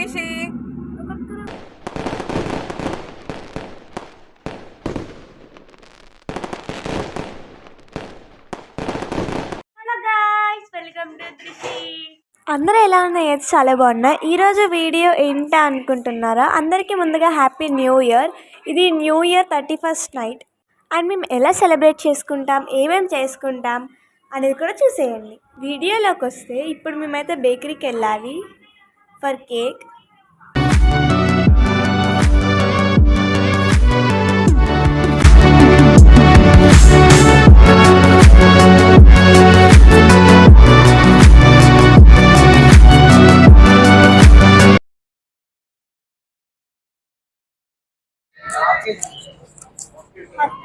Welcome to Trishi hello guys welcome to Trishi. అందరూ ఎలా ఉన్నాయి అయితే చాలా బాగున్నా. ఈరోజు వీడియో ఏంటా అనుకుంటున్నారా? అందరికీ ముందుగా హ్యాపీ న్యూ ఇయర్. ఇది new year thirty first night. And మేము ఎలా సెలబ్రేట్ చేసుకుంటాం? ఏమేమి చేసుకుంటాం? అనేది కూడా చూసేయండి. వీడియోలోకి వస్తే ఇప్పుడు మేమైతే బేకరీకి వెళ్ళాలి. For cake.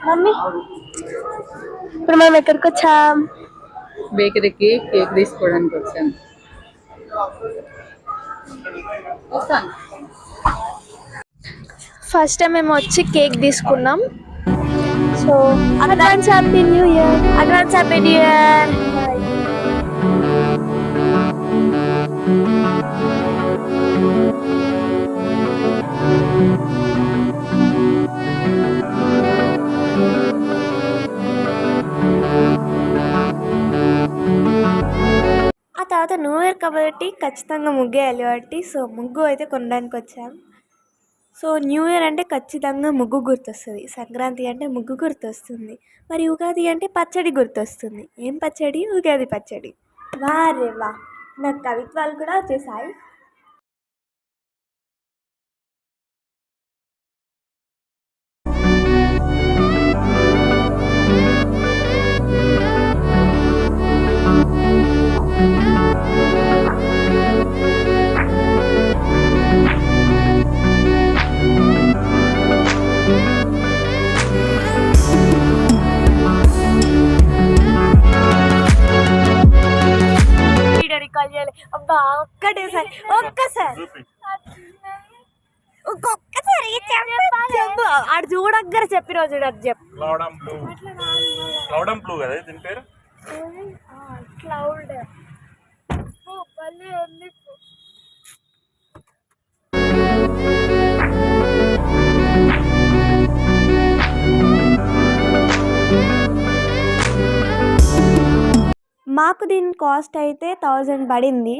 మమ్మీ ఇప్పుడు మేము ఎక్కడికి వచ్చాం బేకరీకి కేక్ తీసుకోవడానికి వచ్చాను వస్తాను ఫస్ట్ టైం మేము వచ్చి కేక్ తీసుకున్నాం so advance happy new year advance happy new year కాబట్టి ఖచ్చితంగా ముగ్గేయాలి కాబట్టి సో ముగ్గు అయితే కొనడానికి వచ్చాం. సో న్యూ ఇయర్ అంటే ఖచ్చితంగా ముగ్గు గుర్తొస్తుంది. సంక్రాంతి అంటే ముగ్గు గుర్తొస్తుంది. మరి ఉగాది అంటే పచ్చడి గుర్తొస్తుంది. ఏం పచ్చడి? ఉగాది పచ్చడి. వారే వా నాకు కవిత్వాలు కూడా వచ్చేసాయి. ఒక్కసారి ఒక్కొక్కసారి చెప్పు ఆడు చూడగ్గర చెప్పిన చూడు అది చెప్పు. Cloud and blue cloud and blue కదా దీని పేరు? క్లౌడ్. మాకు దీని కాస్ట్ అయితే థౌజండ్ పడింది.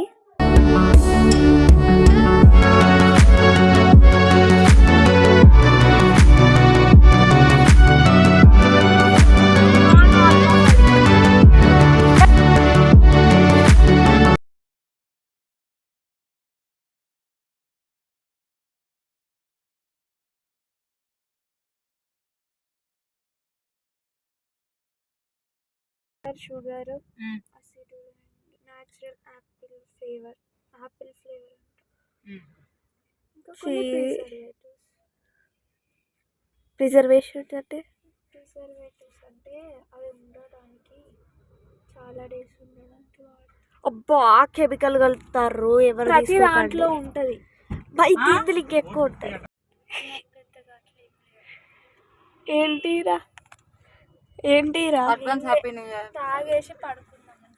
Sugar natural apple flavour apple flavour preservation అంటే? ప్రిజర్వేటివ్స్ అంటే అవి ఉండడానికి చాలా డేస్ ఉండడానికి అబ్బా కెమికల్ కలుపుతారు ఎవరు ప్రతి దాంట్లో ఉంటుంది. బయట ఇంకెక్కువ ఉంటాయి. ఏంటిరా? ఏంటిరా అడ్వాన్స్ హ్యాపీ న్యూ ఇయర్ తాగేసి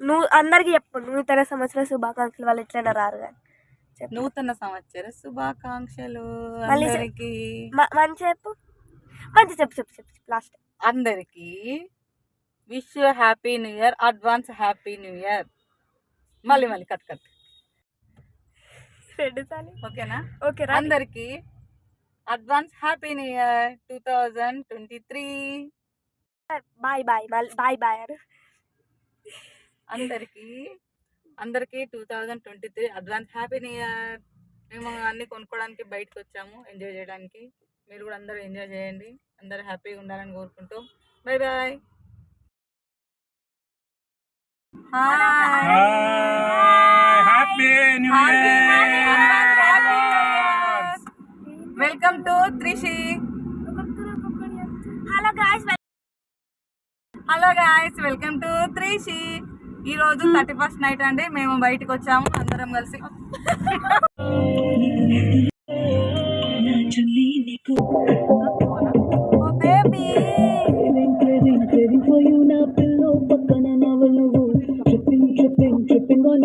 నువ్వు అందరికి చెప్పు నూతన సంవత్సర శుభాకాంక్షలు వాళ్ళు ఎట్లయినా రారు కానీ. నూతన సంవత్సర శుభాకాంక్షలు. అందరికి. మంచి చెప్పు. మంచి చెప్పు చెప్పు చెప్పు లాస్ట్ అందరికి wish happy new year advance happy new year మళ్ళీ మళ్ళీ కట్ కట్ రెండు ఓకేనా? ఓకే అందరికి advance happy new year two thousand twenty three bye bye bye bye అరు అందరికి అందరికి two thousand twenty three advance happy new year. మేము అన్ని కొనుక్కోవడానికి బయటకు వచ్చాము ఎంజాయ్ చేయడానికి. మీరు కూడా అందరూ ఎంజాయ్ చేయండి. అందరూ హ్యాపీగా ఉండాలని కోరుకుంటూ. Bye bye. Happy new welcome to Trishi hello guys hello guys welcome to Trishi ఈ రోజు థర్టీ ఫస్ట్ నైట్ అండి. మేము బయటకు వచ్చాము. అందరం కలిసి. Tripping, tripping, tripping on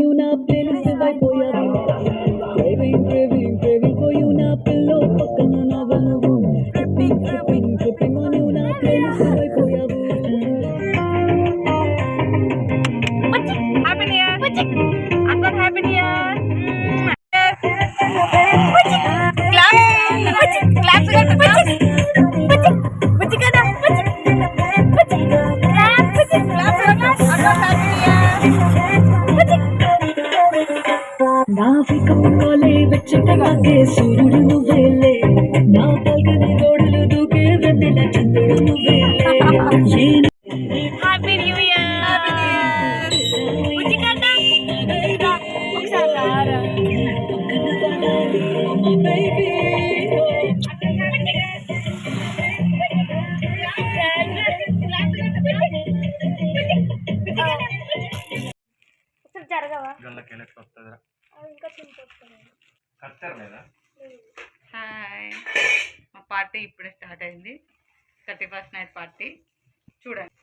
Craving, కప్పుకోలే వెచ్చటలాగే సూర్యుడు నువ్వేలే నా పల్గని గోడలు దూకే వెన్నెల చంద్రుడు నువ్వేలే హ్యాపీ న్యూ జరగవా? గల్లకి వస్తుందిరా హాయ్. మా పార్టీ ఇప్పుడే స్టార్ట్ అయింది. Thirty first night party. చూడండి.